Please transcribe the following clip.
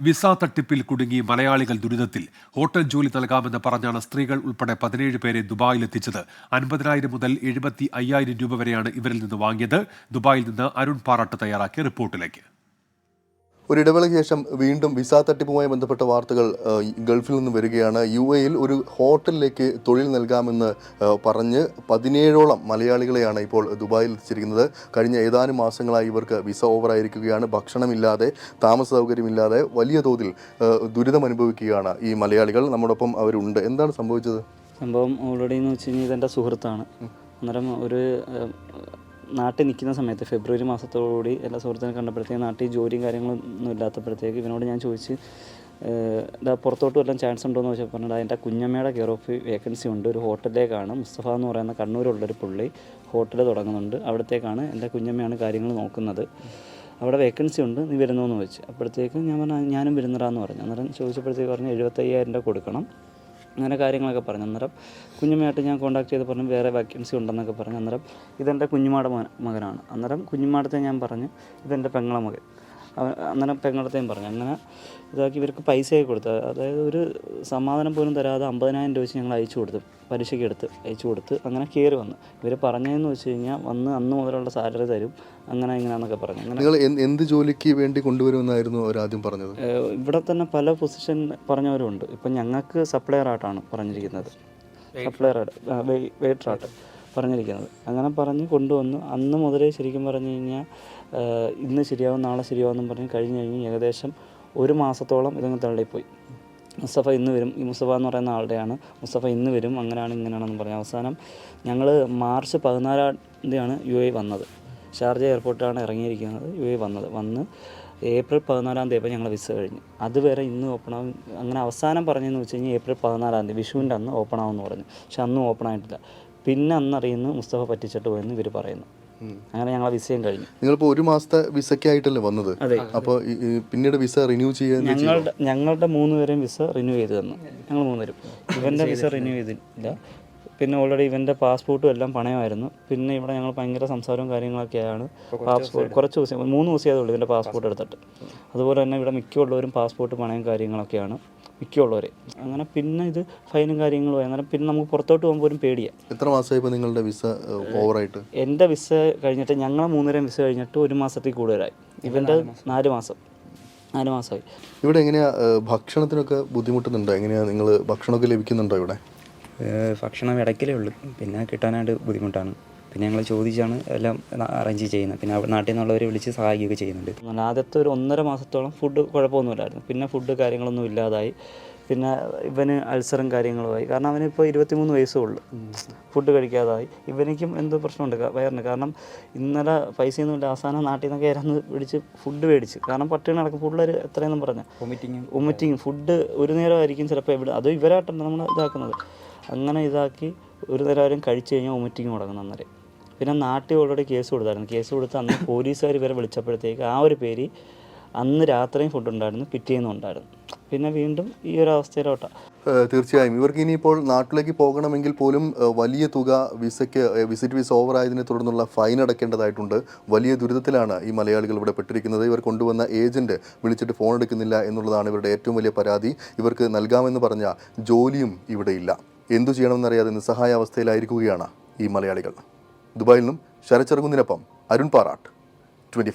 Visa തട്ടിപ്പിൽ കുടുങ്ങി മലയാളികൾ ദുരിതത്തിൽ. ഹോട്ടൽ ജോലി നൽകാമെന്ന് പറഞ്ഞാണ് സ്ത്രീകൾ ഉൾപ്പെടെ പതിനേഴ് പേരെ ദുബായിൽ എത്തിച്ചത് അൻപതിനായിരം മുതൽ എഴുപത്തി അയ്യായിരം രൂപ വരെയാണ് ഇവരിൽ നിന്ന് വാങ്ങിയത്. ദുബായിൽ നിന്ന് അരുൺ പാറാട്ട് തയ്യാറാക്കിയ റിപ്പോർട്ടിലേക്ക്. ഒരു ഇടവേളയ്ക്ക് ശേഷം വീണ്ടും വിസ തട്ടിപ്പുമായി ബന്ധപ്പെട്ട വാർത്തകൾ ഗൾഫിൽ നിന്ന് വരികയാണ്. യു എയിൽ ഒരു ഹോട്ടലിലേക്ക് തൊഴിൽ നൽകാമെന്ന് പറഞ്ഞ് പതിനേഴോളം മലയാളികളെയാണ് ഇപ്പോൾ ദുബായിൽ എത്തിച്ചിരിക്കുന്നത്. കഴിഞ്ഞ ഏതാനും മാസങ്ങളായി ഇവർക്ക് വിസ ഓവറായിരിക്കുകയാണ്. ഭക്ഷണമില്ലാതെ താമസ സൗകര്യമില്ലാതെ വലിയ തോതിൽ ദുരിതം അനുഭവിക്കുകയാണ് ഈ മലയാളികൾ. നമ്മോടൊപ്പം അവരുണ്ട്. എന്താണ് സംഭവിച്ചത്? സംഭവം ഓൾറെഡി എന്ന് വെച്ച് കഴിഞ്ഞാൽ ഇതെന്റെ സുഹൃത്താണ്. അന്നേരം ഒരു നാട്ടിൽ നിൽക്കുന്ന സമയത്ത് ഫെബ്രുവരി മാസത്തോടുകൂടി എല്ലാ സുഹൃത്തിനെ കണ്ടപ്പോഴത്തേക്ക് നാട്ടിൽ ജോലിയും കാര്യങ്ങളൊന്നും ഇല്ലാത്തപ്പോഴത്തേക്ക് ഇവനോട് ഞാൻ ചോദിച്ച് ഇതാ പുറത്തോട്ട് വല്ലതും ചാൻസ് ഉണ്ടോ എന്ന് ചോദിച്ചപ്പോൾ പറഞ്ഞത് എന്റെ കുഞ്ഞമ്മയുടെ കെയർ ഓഫ് വേക്കൻസി ഉണ്ട് ഒരു ഹോട്ടലിലേക്കാണ്. മുസ്തഫ എന്ന് പറയുന്ന കണ്ണൂരുള്ളൊരു പുള്ളി ഹോട്ടൽ തുടങ്ങുന്നുണ്ട്. അവിടത്തേക്കാണ് എന്റെ കുഞ്ഞമ്മയാണ് കാര്യങ്ങൾ നോക്കുന്നത്. അവിടെ വേക്കൻസി ഉണ്ട് നീ വരുന്നോ എന്ന് ചോദിച്ചു. അപ്പോഴത്തേക്കും ഞാൻ പറഞ്ഞു ഞാനും വരുന്നതാന്ന് പറഞ്ഞു. അന്നേരം ചോദിച്ചപ്പോഴത്തേക്ക് പറഞ്ഞു എഴുപത്തയ്യായിരം രൂപ കൊടുക്കണം. അങ്ങനെ കാര്യങ്ങളൊക്കെ പറഞ്ഞു. അന്നേരം കുഞ്ഞുമ്മയായിട്ട് ഞാൻ കോൺടാക്ട് ചെയ്ത് പറഞ്ഞു വേറെ വാക്കൻസി ഉണ്ടെന്നൊക്കെ പറഞ്ഞു. അന്നേരം ഇതെന്റെ കുഞ്ഞുമാടെ മകനാണ്. അന്നേരം കുഞ്ഞുമാടത്തെ ഞാൻ പറഞ്ഞു ഇതെന്റെ പെങ്ങളെ മകൻ. അന്നേരം പെങ്ങളത്തെയും പറഞ്ഞു. അങ്ങനെ ഇതാക്കി ഇവർക്ക് പൈസയൊക്കെ കൊടുത്തു. അതായത് ഒരു സമാധാനം പോലും തരാതെ അമ്പതിനായിരം രൂപ വെച്ച് ഞങ്ങൾ അയച്ചു കൊടുത്തു. പലിശയ്ക്ക് എടുത്ത് അയച്ചു കൊടുത്ത് അങ്ങനെ കയറി വന്നു. ഇവർ പറഞ്ഞതെന്ന് വെച്ച് കഴിഞ്ഞാൽ വന്ന് അന്ന് മുതലുള്ള സാലറി തരും. അങ്ങനെ ഇങ്ങനെയാന്നൊക്കെ പറഞ്ഞു. അങ്ങനെ നിങ്ങൾ എന്ത് ജോലിക്ക് വേണ്ടി കൊണ്ടുവരുമെന്നായിരുന്നു അവരാദ്യം പറഞ്ഞത്? ഇവിടെ തന്നെ പല പൊസിഷൻ പറഞ്ഞവരുണ്ട്. ഇപ്പം ഞങ്ങൾക്ക് സപ്ലയർ ആയിട്ടാണ് പറഞ്ഞിരിക്കുന്നത് സപ്ലയർ ആയിട്ട് വെയിറ്റർ ആയിട്ട്. പറഞ്ഞിരിക്കുന്നത്. അങ്ങനെ പറഞ്ഞ് കൊണ്ടുവന്നു അന്ന് മുതലേ ശരിക്കും പറഞ്ഞു കഴിഞ്ഞാൽ ഇന്ന് ശരിയാവും നാളെ ശരിയാവും പറഞ്ഞ് കഴിഞ്ഞ് കഴിഞ്ഞ് ഏകദേശം ഒരു മാസത്തോളം ഇതങ്ങ് തള്ളിപ്പോയി. മുസ്തഫ ഇന്ന് വരും. ഈ മുസ്തഫ എന്ന് പറയുന്ന ആളുടെയാണ്. മുസ്തഫ ഇന്ന് വരും അങ്ങനെയാണ് ഇങ്ങനെയാണെന്ന് പറഞ്ഞു അവസാനം ഞങ്ങൾ മാർച്ച് പതിനാലാം തീയതിയാണ് യു എ വന്നത്. ഷാർജ എയർപോർട്ടിലാണ് ഇറങ്ങിയിരിക്കുന്നത് യു എ വന്നത്. വന്ന് ഏപ്രിൽ പതിനാലാം തീയതി ഞങ്ങൾ വിസ കഴിഞ്ഞു. അതുവരെ ഇന്ന് ഓപ്പൺ ആവും അങ്ങനെ അവസാനം പറഞ്ഞതെന്ന് വെച്ച് കഴിഞ്ഞാൽ ഏപ്രിൽ പതിനാലാം തീയതി വിഷുവിന്റെ അന്ന് ഓപ്പൺ ആവുമെന്ന് പറഞ്ഞു. പക്ഷെ അന്നും ഓപ്പൺ ആയിട്ടില്ല. പിന്നെ അന്നറിയുന്നു മുസ്തഫ പറ്റിച്ചിട്ട് പോയെന്ന് ഇവർ പറയുന്നു. അങ്ങനെ ഞങ്ങളെ വിസയും കഴിഞ്ഞു. നിങ്ങളിപ്പോൾ ഒരു മാസത്തെ വിസയ്ക്കായിട്ടല്ലേ വന്നത്? അതെ. അപ്പോൾ പിന്നീട് വിസ റിന്യൂ ചെയ്യാൻ ഞങ്ങളുടെ ഞങ്ങളുടെ മൂന്ന് പേരെയും വിസ റിന്യൂ ചെയ്ത് തന്നു. ഞങ്ങൾ മൂന്നുപേരും ഇവന്റെ വിസ റിന്യൂ ചെയ്തില്ല പിന്നെ ഓൾറെഡി ഇവന്റെ പാസ്പോർട്ടും എല്ലാം പണയമായിരുന്നു. പിന്നെ ഇവിടെ ഞങ്ങൾ ഭയങ്കര സംസാരവും കാര്യങ്ങളൊക്കെയാണ് പാസ്പോർട്ട് കുറച്ച് ദിവസം മൂന്ന് ദിവസമേ ഉള്ളൂ ഇവന്റെ പാസ്പോർട്ട് എടുത്തിട്ട്. അതുപോലെ തന്നെ ഇവിടെ മിക്കുള്ളവരും പാസ്പോർട്ട് പണയം കാര്യങ്ങളൊക്കെയാണ്. മിക്കുള്ളവർ അങ്ങനെ പിന്നെ ഇത് ഫൈനും കാര്യങ്ങളും അങ്ങനെ പിന്നെ നമുക്ക് പുറത്തോട്ട് പോകുമ്പോൾ ഒരു പേടിയാണ് എത്ര മാസമായി ഇപ്പോൾ നിങ്ങളുടെ വിസ ഓവറായിട്ട്? എന്റെ വിസ കഴിഞ്ഞിട്ട് ഞങ്ങളെ മൂന്നുപേരും വിസ കഴിഞ്ഞിട്ട് ഒരു മാസത്തിൽ കൂടുതലായി. ഇവന്റെ നാല് മാസം. നാല് മാസമായി ഇവിടെ എങ്ങനെയാ ഭക്ഷണത്തിനൊക്കെ ബുദ്ധിമുട്ടുന്നുണ്ടോ? എങ്ങനെയാ നിങ്ങൾ ഭക്ഷണമൊക്കെ ലഭിക്കുന്നുണ്ടോ ഇവിടെ? ഭക്ഷണം ഇടയ്ക്കലേ ഉള്ളൂ. പിന്നെ കിട്ടാനായിട്ട് ബുദ്ധിമുട്ടാണ്. പിന്നെ ഞങ്ങൾ ചോദിച്ചാണ് എല്ലാം അറേഞ്ച് ചെയ്യുന്നത്. പിന്നെ നാട്ടിൽ നിന്നുള്ളവരെ വിളിച്ച് സഹായിക്കുകയൊക്കെ ചെയ്യുന്നുണ്ട്. ആദ്യത്തെ ഒരു ഒന്നര മാസത്തോളം ഫുഡ് കുഴപ്പമൊന്നുമില്ലായിരുന്നു. പിന്നെ ഫുഡ് കാര്യങ്ങളൊന്നും ഇല്ലാതായി. പിന്നെ ഇവന് അൾസറും കാര്യങ്ങളുമായി. കാരണം അവന് ഇപ്പോൾ ഇരുപത്തിമൂന്ന് വയസ്സേ ഉള്ളൂ. ഫുഡ് കഴിക്കാതായി. ഇവനിക്കും എന്തോ പ്രശ്നമുണ്ട്. വയറിന്. കാരണം ഇന്നലെ പൈസയൊന്നും ഇല്ല. അവസാനം നാട്ടിൽ നിന്നൊക്കെ ഇറന്ന് പിടിച്ച് ഫുഡ് മേടിച്ച്. കാരണം പട്ടിണി നടക്കും പിള്ളേർ എത്രയെന്നും പറഞ്ഞു. വൊമിറ്റിങ്ങും വൊമിറ്റിങ് ഫുഡ് ഒരു നേരമായിരിക്കും ചിലപ്പോൾ എവിടെ. അത് ഇവരായിട്ടാണ് നമ്മൾ ഇതാക്കുന്നത്. അങ്ങനെ ഇതാക്കി ഒരു നേരം കഴിച്ചു കഴിഞ്ഞാൽ വൊമിറ്റിങ് തുടങ്ങുന്ന അന്നേരം. പിന്നെ നാട്ടിൽ ഓൾറെഡി കേസ് കൊടുത്തായിരുന്നു. കേസ് കൊടുത്ത് അന്ന് പോലീസുകാർ വരെ വിളിച്ചപ്പോഴത്തേക്ക് ആ ഒരു പേര് അന്ന് രാത്രിയും ഫുഡ് ഉണ്ടായിരുന്നു പിറ്റേന്നും ഉണ്ടായിരുന്നു. പിന്നെ വീണ്ടും ഈ ഒരു അവസ്ഥയിലോട്ടാണ് ഏഹ്, തീർച്ചയായും. ഇവർക്ക് ഇനിയിപ്പോൾ നാട്ടിലേക്ക് പോകണമെങ്കിൽ പോലും വലിയ തുക വിസയ്ക്ക് വിസിറ്റ് വിസ ഓവർ ആയതിനെ തുടർന്നുള്ള ഫൈൻ അടക്കേണ്ടതായിട്ടുണ്ട് വലിയ ദുരിതത്തിലാണ് ഈ മലയാളികൾ ഇവിടെ പെട്ടിരിക്കുന്നത്. ഇവർ കൊണ്ടുവന്ന ഏജന്റ് വിളിച്ചിട്ട് ഫോൺ എടുക്കുന്നില്ല എന്നുള്ളതാണ് ഇവരുടെ ഏറ്റവും വലിയ പരാതി. ഇവർക്ക് നൽകാമെന്ന് പറഞ്ഞ ജോലിയും ഇവിടെയില്ല. എന്തു ചെയ്യണമെന്നറിയാതെ നിസ്സഹായ അവസ്ഥയിലായിരിക്കുകയാണ് ഈ മലയാളികൾ. ദുബായിൽ നിന്നും ശരച്ചിറങ്ങുന്നതിനൊപ്പം അരുൺ പാറാട്ട്. ട്വന്റി